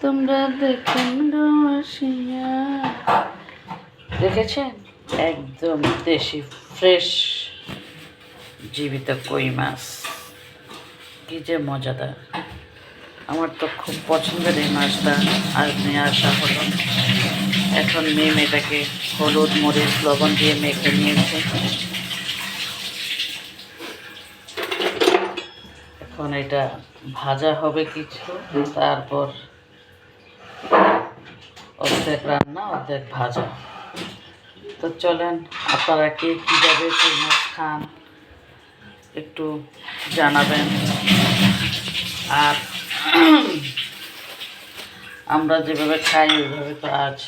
তোমরা দেখুন গো দেখেছেন? একদম দেশি, ফ্রেশ, জীবিত কই মাছ। কি যে মজাদার। আমার তো খুব পছন্দের এই মাছটা। আজ নিয়ে আসা হলো। এখন মেয়ে মেয়েটাকে হলুদ, মরিচ, লবণ দিয়ে মেখে নিয়েছে। এখন এটা ভাজা হবে কিছু। তারপর অর্ধেক রান্না, অর্ধেক ভাজা। তো চলেন, আপনারা কে কীভাবে কই মাছ খান, একটু জানাবেন। আর আমরা যেভাবে খাই, ওইভাবে তো আজ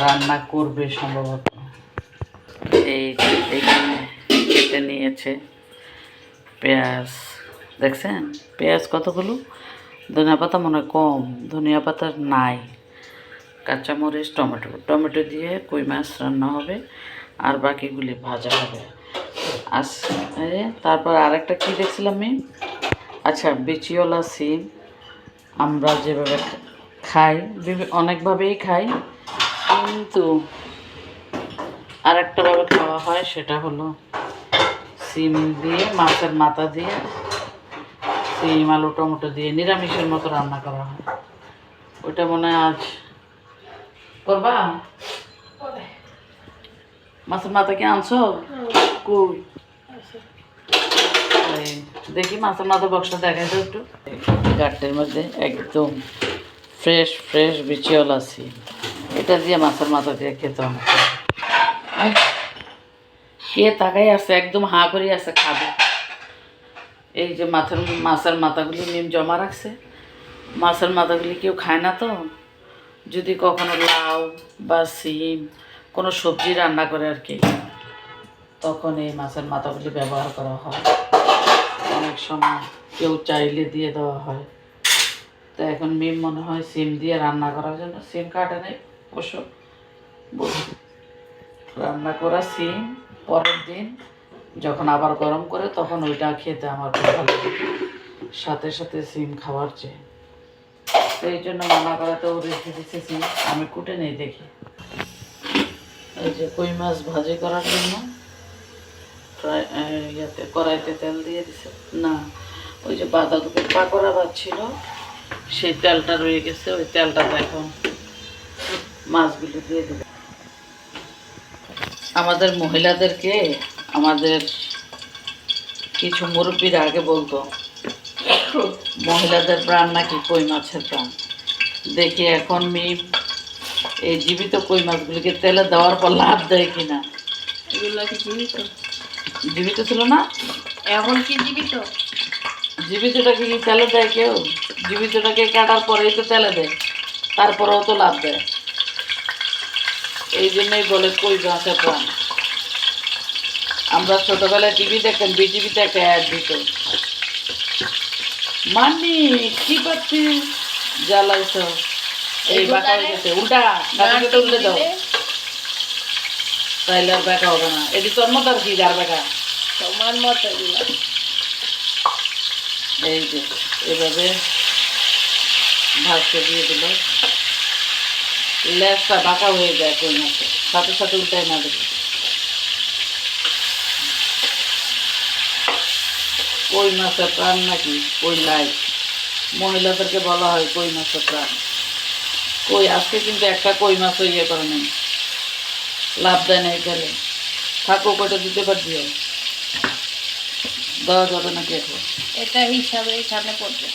রান্না করবে সম্ভবত। এই এখানে কেটে নিয়েছে পেঁয়াজ। দেখছেন? পেঁয়াজ কতগুলো? ধনিয়া পাতা মনে কম, ধনিয়া পাতা নাই। কাঁচামরিচ, টমেটো। টমেটো দিয়ে কই মাছ রান্না হবে, আর বাকিগুলি ভাজা হবে। আস তারপর আরেকটা কী দেখছিলাম আমি? আচ্ছা বিচিওলা সিম। আমরা যেভাবে খাই অনেকভাবেই খাই, কিন্তু আরেকটাভাবে খাওয়া হয়, সেটা হলো সিম দিয়ে, মাছের মাথা দিয়ে সিম, আলু, টমেটো দিয়ে নিরামিষের মতো রান্না করা হয়। ওইটা মনে হয় আজ করবা? মাছের মাথা কি আনছো? কই? দেখি মাছের মাথা বক্সটা দেখাই তো একটু। গাঠের মধ্যে একদম ফ্রেশ ফ্রেশ বিচিওল আছি। এটা দিয়ে মাছের মাথা দিয়ে খেতে হবে। কে তাকাই আছে একদম হাঁ করে আছে খাবে। এই যে মাথার মাছের মাথাগুলি নিম জমা রাখছে। মাছের মাথাগুলি কেউ খায় না তো? যদি কখনো লাউ বা সিম কোনো সবজি রান্না করে আর কি, তখন এই মাছের মাথাগুলি ব্যবহার করা হয়। অনেক সময় কেউ চাইলে দিয়ে দেওয়া হয়। তো এখন মিম মনে হয় সিম দিয়ে রান্না করার জন্য সিম কাটে নেই বলছি। রান্না করা সিম পরের দিন যখন আবার গরম করে, তখন ওইটা খেতে আমার খুব ভালো লাগে। সাথে সাথে সিম খাওয়ার চেয়ে। তো এই জন্য মানা করাতে ও রেখে দিতেছি। আমি কুটে নেই দেখি। এই যে কই মাছ ভাজি করার জন্য ইয়াতে কড়াইতে তেল দিয়ে দিছে। না, ওই যে বাঁধাকপির পাকোড়া ভাজছিল সেই তেলটা রয়ে গেছে, ওই তেলটাতে এখন মাছগুলো দিয়ে দিবে। আমাদের মহিলাদেরকে আমাদের কিছু মুরব্বীরা আগে বলতো মহিলাদের প্রাণ নাকি কই মাছের প্রাণ? দেখি এখন মিম এই জীবিত কই মাছগুলিকে তেলে দেওয়ার পর লাভ দেয় কিনা? এগুলো কি জীবিত? জীবিত ছিল না? এখন কি জীবিত? জীবিতটাকে কি তেলে দেয় কেউ? জীবিতটাকে কাটার পরেই তো তেলে দেয় তারপরেও তো লাভ দেয়। এই জন্যই বলে কই মাছের প্রাণ। আমরা ছোটবেলায় টিভি দেখতাম বিটিভিতে একটা অ্যাড দিত। মানি কি পাচ্ছি জ্বালাইছ। এই বাঁকা হয়ে গেছে। উল্টা কাটিকে উল্টে দাও। তাইলে আর বেকা হবে না। এটি তোর মতো আর কি যার বেকা? তোমার মতো এই যে এভাবে ভাজতে দিয়ে দিল। লেজটা বাঁকা হয়ে যায় মাছে সাথে সাথে উল্টাই না দেবে কই মাছের প্রাণ নাকি? কই লাই মহিলাদেরকে বলা হয় কই মাছের প্রাণ। কই আজকে কিন্তু একটা কই মাছও ইয়ে করে নেই। লাভ দেয় না এখানে। থাকো কটা দিতে পারছি দেওয়া যাবে নাকি এখন? এটা হিসাবে এখানে পড়বে।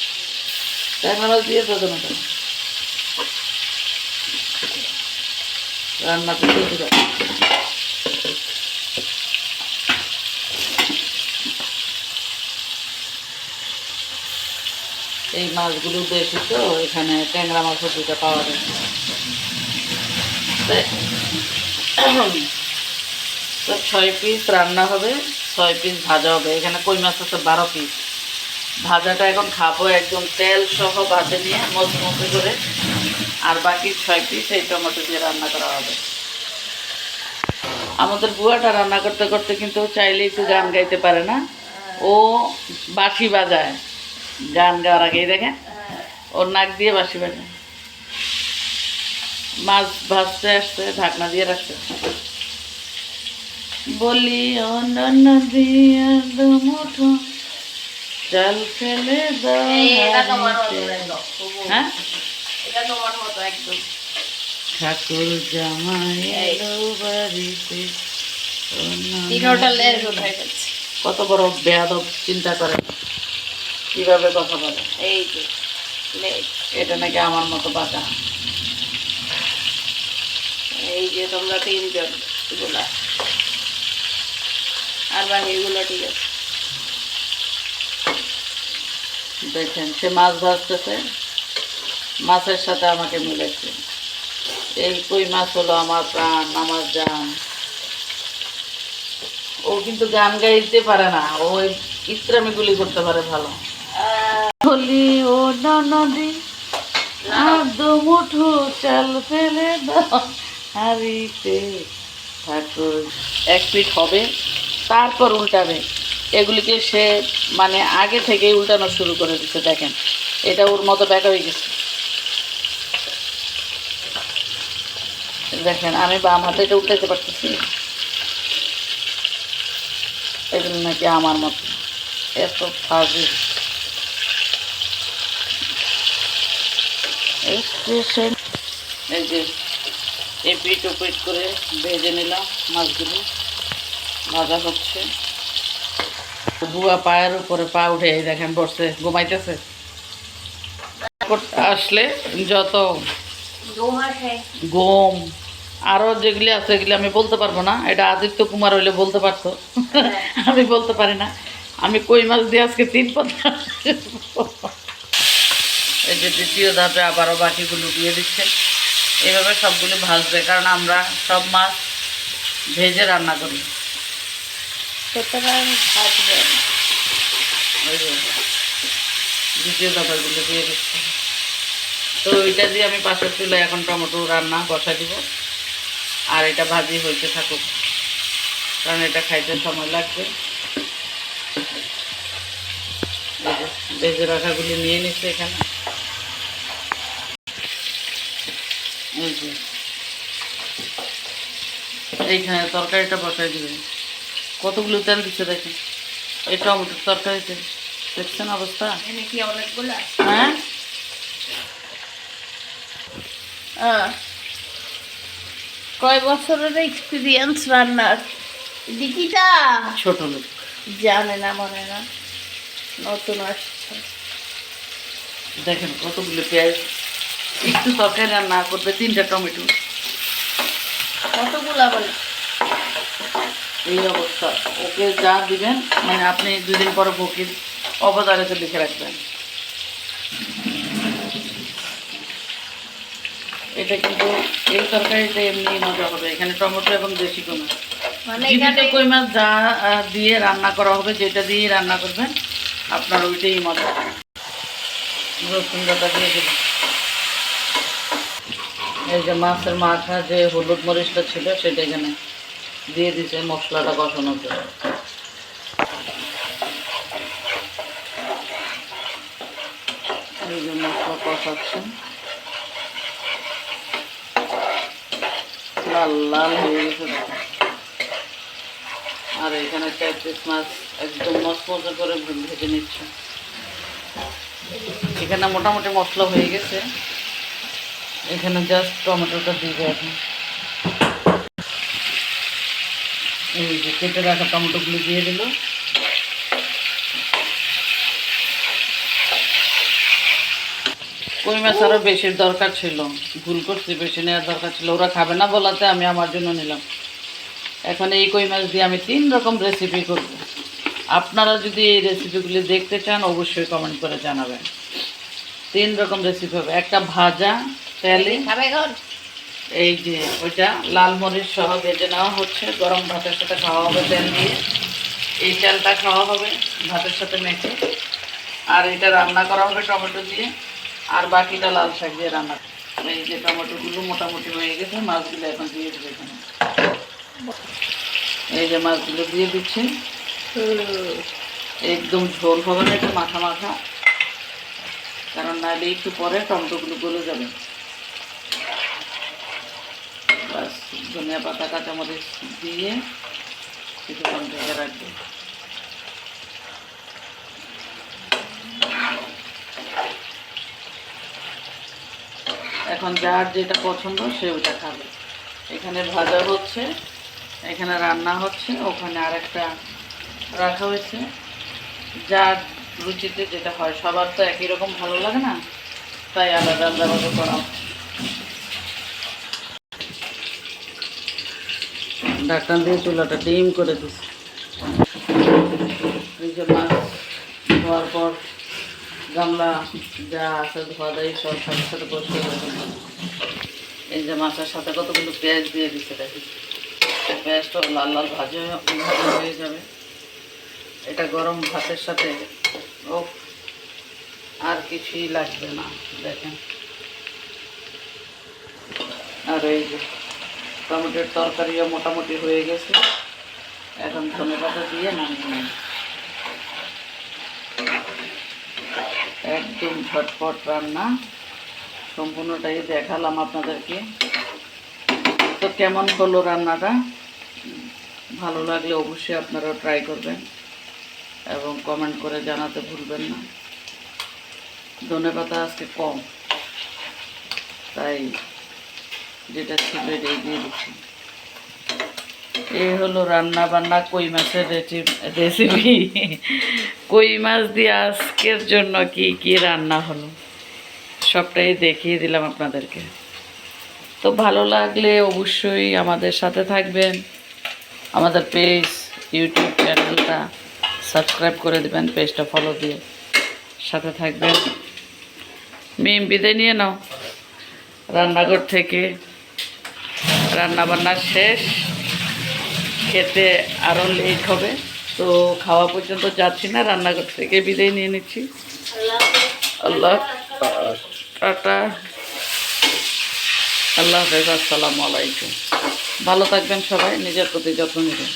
ট্যাংরা মাছ দিয়ে দেবো না কেন রান্না করতে এই মাছগুলো বেশি তো, এখানে ট্যাংরা মাছের দুটো পাওয়া যায়। তো ছয় পিস রান্না হবে, ছয় পিস ভাজা হবে। এখানে কই মাছ আছে? বারো পিস ভাজাটা এখন খাব একদম তেল সহ ভাজে নিয়ে মচমচে করে। আর বাকি ছয় পিস এই টমেটো দিয়ে রান্না করা হবে। আমাদের বুয়াটা রান্না করতে করতে কিন্তু চাইলেই তো গান গাইতে পারে না। ও বাঁশি বাজায়। গান গাওয়ার আগেই দেখেন ওর নাক দিয়ে বাজায় মাছ ভাজতে আসছে ঢাকনা দিয়ে রাখছে বলি অন্য দিয়ে মুঠো জল ফেলে দাও হ্যাঁ? ঠাকুর জামাই এলো বাড়িতে কত বড় বেয়াদব চিন্তা করে। কীভাবে কথা বলে? এই যে এটা নাকি আমার মতো বাঁকা? এই যে তোমরা তিনজন এগুলা। আর বাকিগুলো ঠিক আছে। দেখেন সে মাছ ভাজতেছে মাছের সাথে আমাকে মিলেছে এই কই মাছ হলো আমার প্রাণ আমার জান। ও কিন্তু গান গাইতে পারে না ও ওই ইত্রামিগুলি করতে পারে ভালো। বলি, ও নদী আর দু মুঠো চাল ফেলে দাও হারিতে ঠাকুর এক ফিট হবে, তারপর উল্টাবে। এগুলিকে সে মানে আগে থেকেই উল্টানো শুরু করে দিচ্ছে, দেখেন। এটা ওর মতো ব্যাকা হয়ে গেছে। দেখেন, আমি বাম হাতে এটা উল্টাতে পারতেছি? এগুলো নাকি আমার মতো। এত ফাজিল। স্টেশন এই যে এপিট ওপিট করে ভেজে নিলাম মাছগুলো। ভাজা হচ্ছে। বুয়া পায়ের উপরে পা উঠে দেখেন বসছে ঘুমাইতেছে। আসলে যত গম আরও যেগুলি আছে এগুলি আমি বলতে পারব না। এটা আদিত্য কুমার হইলে বলতে পারতো। আমি বলতে পারি না। আমি কই মাছ দিয়ে আজকে তিন পাতা এই যে দ্বিতীয় ধাপে আবারও বাকিগুলো দিয়ে দিচ্ছে এভাবে সবগুলো ভাজবে কারণ আমরা সব মাছ ভেজে রান্না করি। দ্বিতীয় ধাপেরগুলো দিয়ে দিচ্ছে। তো ওইটা দিয়ে আমি পাশের চুলায় এখন টমেটো রান্না বসা দিব। আর এটা ভাজি হইতে থাকুক কারণ এটা খাইতে সময় লাগবে। ভেজে রাখাগুলি নিয়ে নিচ্ছে এখানে। এই যে। এইখানে তরকারিটা বসাই দিবে। কতগুলো তেল দিচ্ছে দেখেন। এই টমেটোর তরকারিতে দেখছেন অবস্থা? হ্যাঁ? কয় বছরের এক্সপিরিয়েন্স রান্নার? দিকিটা ছোট লোক। জানে না মনে না। নতুন আসছে। দেখেন কতগুলো পেঁয়াজ একটু তরকারি রান্না করবে তিনটা টমেটো। কতগুলো বলে এই অবস্থা। ওকে যা দিবেন মানে আপনি দুদিন পরে বকির অবদারিতে লিখে রাখবেন। এটা কিন্তু এই তরকারিতে এমনি মজা হবে। এখানে টমেটো এবং দেশি কই মাছ মানে জীবিত কই মাছ যা দিয়ে রান্না করা হবে যেটা দিয়ে রান্না করবেন আপনার ওইটাই মজা। রসুন দিয়ে দেবেন। এই যে মাছের মাথা যে হলুদ মরিচটা ছিল, সেটা এখানে দিয়ে দিছে মশলাটা কষানোর জন্য। যে মশলা লাল লাল হয়ে গেছে আর এখানে চার পিস মাছ একদম মচমচে করে ভেজে নিচ্ছে। এখানে মোটামুটি মশলা হয়ে গেছে। এখানে জাস্ট টমেটোটা দিবে। এখন এই যে কেটে রাখা টমেটোগুলো দিয়ে দিল। কই মাছ আরও বেশি দরকার ছিল? ভুল করছি, বেশি নেওয়ার দরকার ছিল। ওরা খাবে না বলাতে আমি আমার জন্য নিলাম। এখন এই কই মাছ দিয়ে আমি তিন রকম রেসিপি করব। আপনারা যদি এই রেসিপিগুলি দেখতে চান, অবশ্যই কমেন্ট করে জানাবেন। তিন রকম রেসিপি হবে। একটা ভাজা এখন? এই যে ওইটা লাল মরিচ সহ ভেজে নেওয়া হচ্ছে গরম ভাতের সাথে খাওয়া হবে তেল দিয়ে। এই তেলটা খাওয়া হবে ভাতের সাথে মেখে। আর এটা রান্না করা হবে টমেটো দিয়ে। আর বাকিটা লাল শাক দিয়ে রান্না এই যে টমেটোগুলো মোটামুটি হয়ে গেছে মাছগুলো এখন দিয়ে দেবে এখানে। এই যে মাছগুলো দিয়ে দিচ্ছে। একদম ঝোল হবে না একটু মাখা মাখা। কারণ নাহলে একটু পরে টমেটোগুলো গলে যাবে। বাস, ধনিয়া পাতা, কাঁচামরিচ দিয়ে কিছুক্ষণ ঢেকে রাখব। এখন যার যেটা পছন্দ সে ওটা খাবে। এখানে ভাজা হচ্ছে, এখানে রান্না হচ্ছে, ওখানে আরেকটা রাখা হয়েছে। যার রুচিতে যেটা হয়, সবার তো একই রকম ভালো লাগে না, তাই আলাদা আলাদাভাবে করা হচ্ছে। ঢাকনা দিয়ে চুলাটা ডিম করে দিছি এই যে মাছ ধোয়ার পর গামলা যা আছে ধোয়া দেয়, সব সাথে সাথে বসে এই যে মাছের সাথে কতগুলো পেঁয়াজ দিয়ে দিচ্ছে দেখি। পেঁয়াজটা লাল লাল ভাজে, ভাজা হয়ে যাবে। এটা গরম ভাতের সাথে ও আর কিছুই লাগবে না, দেখেন। আর এই যে টমেটোর তরকারিও মোটামুটি হয়ে গেছে। এখন ধনে পাতা দিয়ে নামিয়ে একদম ঝটপট রান্না। সম্পূর্ণটাই দেখালাম আপনাদেরকে। তো কেমন হলো রান্নাটা? ভালো লাগলে অবশ্যই আপনারাও ট্রাই করবেন এবং কমেন্ট করে জানাতে ভুলবেন না। ধনে পাতা আজকে কম, তাই যেটা ছিল এটাই দিয়ে দিচ্ছি। এই হলো রান্না বান্না কই মাছের রেসিপি কই মাছ দিয়ে আজকের জন্য কি কি রান্না হলো? সবটাই দেখিয়ে দিলাম আপনাদেরকে। তো ভালো লাগলে অবশ্যই আমাদের সাথে থাকবেন। আমাদের পেজ ইউটিউব চ্যানেলটা সাবস্ক্রাইব করে দেবেন পেজটা ফলো দিয়ে সাথে থাকবেন। মিম, বিদায় নিয়ে নাও। রান্নাঘর থেকে রান্না বান্না শেষ। খেতে আরও লেট হবে, তো খাওয়া পর্যন্ত যাচ্ছি না, রান্নাঘর থেকে বিদায় নিয়ে নিচ্ছি। আল্লাহ টাটা। আল্লাহ হাফেজ, আসসালামু আলাইকুম। ভালো থাকবেন সবাই, নিজের প্রতি যত্ন নেবেন।